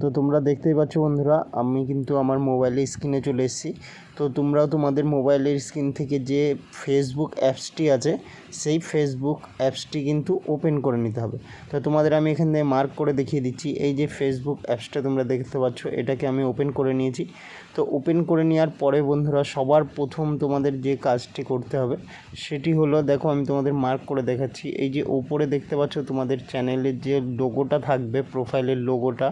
তো তোমরা দেখতেই পাচ্ছ বন্ধুরা, আমি কিন্তু আমার মোবাইলের স্ক্রিনে চলে এসেছি। তো তোমরাও তোমাদের মোবাইলের স্ক্রিন থেকে যে ফেসবুক অ্যাপসটি আছে, সেই ফেসবুক অ্যাপসটি কিন্তু ওপেন করে নিতে হবে। তো তোমাদের আমি এখান থেকে মার্ক করে দেখিয়ে দিচ্ছি, এই যে ফেসবুক অ্যাপসটা তোমরা দেখতে পাচ্ছ, এটাকে আমি ওপেন করে নিয়েছি। তো ওপেন করে নেওয়ার পরে বন্ধুরা, সবার প্রথম তোমাদের যে কাজটি করতে হবে, সেটি হলো, দেখো আমি তোমাদের মার্ক করে দেখাচ্ছি, এই যে ওপরে দেখতে পাচ্ছ তোমাদের চ্যানেলের যে লোগোটা থাকবে প্রোফাইলের লোগোটা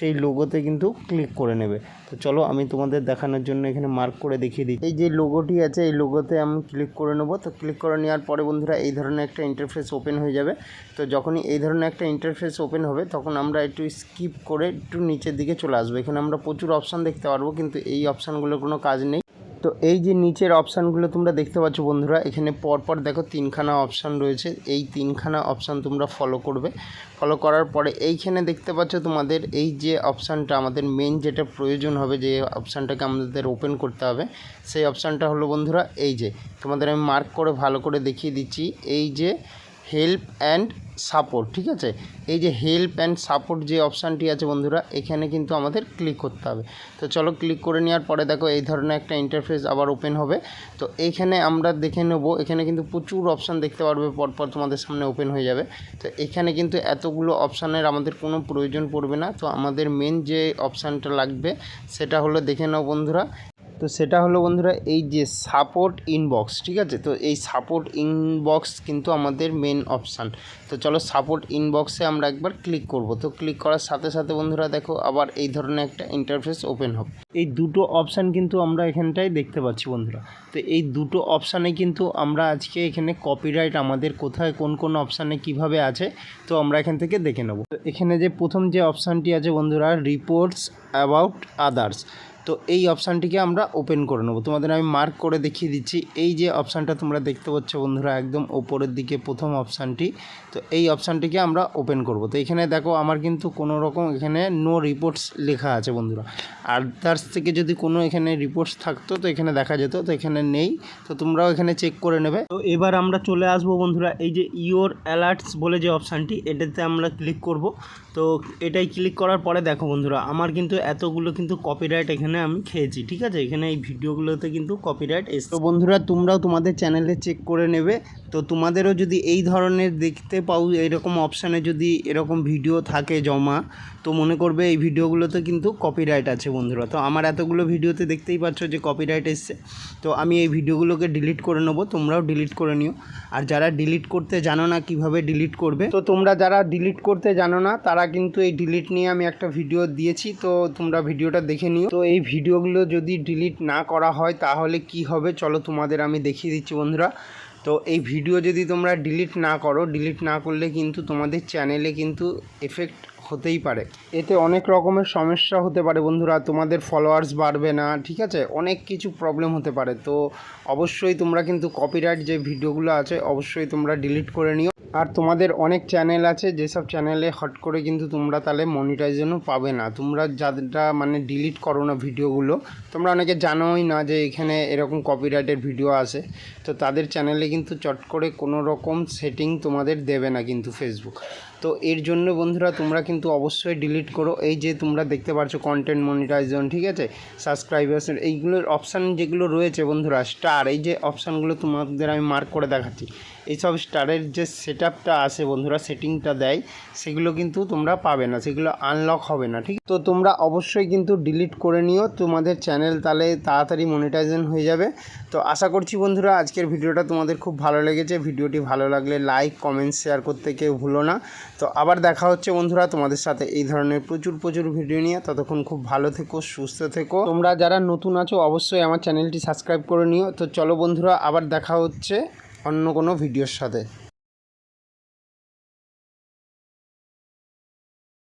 সেই লোগোতে কিন্তু ক্লিক করে নেবে। তো চলো আমি তোমাদের দেখানোর জন্য এখানে মার্ক করে দেখিয়ে দিই এই যে লোগোটি আছে, এই লোগোতে আমি ক্লিক করে নেব। তো ক্লিক করে নেওয়ার পরে বন্ধুরা এই ধরনের একটা ইন্টারফেস ওপেন হয়ে যাবে। তো যখনই এই ধরনের একটা ইন্টারফেস ওপেন হবে, তখন আমরা একটু স্কিপ করে একটু নিচের দিকে চলে আসব। এখানে আমরা প্রচুর অপশান দেখতে পারব, কিন্তু এই অপশানগুলোর কোনো কাজ নেই। তো এই যে নিচের অপশানগুলো তোমরা দেখতে পাচ্ছ বন্ধুরা, এখানে পরপর দেখো তিনখানা অপশান রয়েছে। এই তিনখানা অপশান তোমরা ফলো করবে। ফলো করার পরে এইখানে দেখতে পাচ্ছ তোমাদের এই যে অপশানটা, আমাদের মেন যেটা প্রয়োজন হবে যে অপশানটাকে আমাদের ওপেন করতে হবে, সেই অপশানটা হলো বন্ধুরা এই যে, তোমাদের আমি মার্ক করে ভালো করে দেখিয়ে দিচ্ছি। এই যে হেল্প অ্যান্ড সাপোর্ট ঠিক আছে? এই যে হেল্প অ্যান্ড সাপোর্ট যে অপশানটি আছে বন্ধুরা, এখানে কিন্তু আমাদের ক্লিক করতে হবে। তো চলো ক্লিক করে নেওয়ার পরে দেখো এই ধরনের একটা ইন্টারফেস আবার ওপেন হবে। তো এইখানে আমরা দেখে নেব, এখানে কিন্তু প্রচুর অপশান দেখতে পারবে, পরপর তোমাদের সামনে ওপেন হয়ে যাবে। তো এখানে কিন্তু এতগুলো অপশানের আমাদের কোনো প্রয়োজন পড়বে না। তো আমাদের মেন যে অপশানটা লাগবে, সেটা হলো দেখে নাও বন্ধুরা। তো সেটা হলো বন্ধুরা, এই যে সাপোর্ট ইনবক্স ঠিক আছে? তো এই সাপোর্ট ইনবক্স কিন্তু আমাদের মেন অপশান তো চলো সাপোর্ট ইনবক্সে আমরা একবার ক্লিক করব। তো ক্লিক করার সাথে সাথে বন্ধুরা দেখো, আবার এই ধরনের একটা ইন্টারফেস ওপেন হবে। এই দুটো অপশান কিন্তু আমরা এখানটায় দেখতে পাচ্ছি বন্ধুরা। তো এই দুটো অপশানে কিন্তু আমরা আজকে এখানে কপিরাইট আমাদের কোথায়, কোন কোন অপশানে কীভাবে আছে, তো আমরা এখান থেকে দেখে নেব। তো এখানে যে প্রথম যে অপশানটি আছে বন্ধুরা রিপোর্টস অ্যাবাউট আদার্স তো এই অপশানটিকে আমরা ওপেন করে নেব। তোমাদের আমি মার্ক করে দেখিয়ে দিচ্ছি। এই যে অপশানটা তোমরা দেখতে পাচ্ছ বন্ধুরা, একদম ওপরের দিকে প্রথম অপশানটি। তো এই অপশানটিকে আমরা ওপেন করব। তো এখানে দেখো, আমার কিন্তু কোনো রকম এখানে নো রিপোর্টস লেখা আছে বন্ধুরা। আদার্স থেকে যদি কোনো এখানে রিপোর্টস থাকতো, তো এখানে দেখা যেত, তো এখানে নেই। তো তোমরাও এখানে চেক করে নেবে। তো এবার আমরা চলে আসব বন্ধুরা, এই যে ইওর অ্যালার্টস বলে যে অপশানটি, এটাতে আমরা ক্লিক করব। তো এটাই ক্লিক করার পরে দেখো বন্ধুরা, আমার কিন্তু এতগুলো কিন্তু কপিরাইট এখানে আমি খেয়েছি, ঠিক আছে? এখানে এই ভিডিওগুলোতে কিন্তু কপিরাইট এসে তো বন্ধুরা, তোমরাও তোমাদের চ্যানেলে চেক করে নেবে। তো তোমাদেরও যদি এই ধরনের দেখতে পাও, এরকম অপশানে যদি এরকম ভিডিও থাকে জমা, তো মনে করবে এই ভিডিওগুলোতে কিন্তু কপিরাইট আছে বন্ধুরা। তো আমার এতগুলো ভিডিওতে দেখতেই পাচ্ছ যে কপিরাইট এসছে। তো আমি এই ভিডিওগুলোকে ডিলিট করে নেব, তোমরাও ডিলিট করে নিও। আর যারা ডিলিট করতে জানো না কীভাবে ডিলিট করবে, তো তোমরা যারা ডিলিট করতে জানো না, তারা কিন্তু এই ডিলিট নিয়ে আমি একটা ভিডিও দিয়েছি। তো তোমরা ভিডিওটা দেখে নিও। তো এই ভিডিওগুলো যদি ডিলিট না করা হয়, তাহলে কি হবে? চলো তোমাদের আমি দেখিয়ে দিচ্ছি বন্ধুরা। তো এই ভিডিও যদি তোমরা ডিলিট না করো ডিলিট না করলে কিন্তু তোমাদের চ্যানেলে কিন্তু এফেক্ট হতেই পারে। এতে অনেক রকমের সমস্যা হতে পারে বন্ধুরা, তোমাদের ফলোয়ার্স বাড়বে না, ঠিক আছে? অনেক কিছু প্রবলেম হতে পারে। তো অবশ্যই তোমরা কিন্তু কপিরাইট যে ভিডিওগুলো আছে, অবশ্যই তোমরা ডিলিট করে নিও। আর তোমাদের অনেক চ্যানেল আছে, যেসব চ্যানেলে হট করে কিন্তু তোমরা তাহলে মনিটাইজেশনও পাবে না। তোমরা যাদেরটা মানে ডিলিট করো না ভিডিওগুলো। তোমরা অনেকে জানোই না যে এখানে এরকম কপিরাইটের ভিডিও আসে। তো তাদের চ্যানেলে কিন্তু চট করে কোনো রকম সেটিং তোমাদের দেবে না কিন্তু ফেসবুক তো এর জন্য বন্ধুরা তোমরা কিন্তু অবশ্যই ডিলিট করো। এই যে তোমরা দেখতে পাচ্ছ কন্টেন্ট মনিটাইজেশন ঠিক আছে? সাবস্ক্রাইবার্স এইগুলোর অপশান যেগুলো রয়েছে বন্ধুরা স্টার এই যে অপশানগুলো তোমাদের আমি মার্ক করে দেখাচ্ছি। এইসব স্টারের যে সেট আপটা আসে বন্ধুরা সেটিংটা দেয়, সেগুলো কিন্তু তোমরা পাবে না, সেগুলো আনলক হবে না, ঠিক? তো তোমরা অবশ্যই কিন্তু ডিলিট করে নিও, তোমাদের চ্যানেল তাহলে তাড়াতাড়ি মনিটাইজেশন হয়ে যাবে। তো আশা করছি বন্ধুরা, আজকের ভিডিওটা তোমাদের খুব ভালো লেগেছে। ভিডিওটি ভালো লাগলে লাইক কমেন্ট শেয়ার করতে কেউ ভুলো না। তো আবার দেখা হচ্ছে বন্ধুরা তোমাদের সাথে এই ধরনের প্রচুর প্রচুর ভিডিও নিয়ে। ততক্ষণ খুব ভালো থেকো, সুস্থ থেকো। তোমরা যারা নতুন আছো, অবশ্যই আমার চ্যানেলটি সাবস্ক্রাইব করে নিও। তো চলো বন্ধুরা, আবার দেখা হচ্ছে অন্য কোনো ভিডিওর সাথে।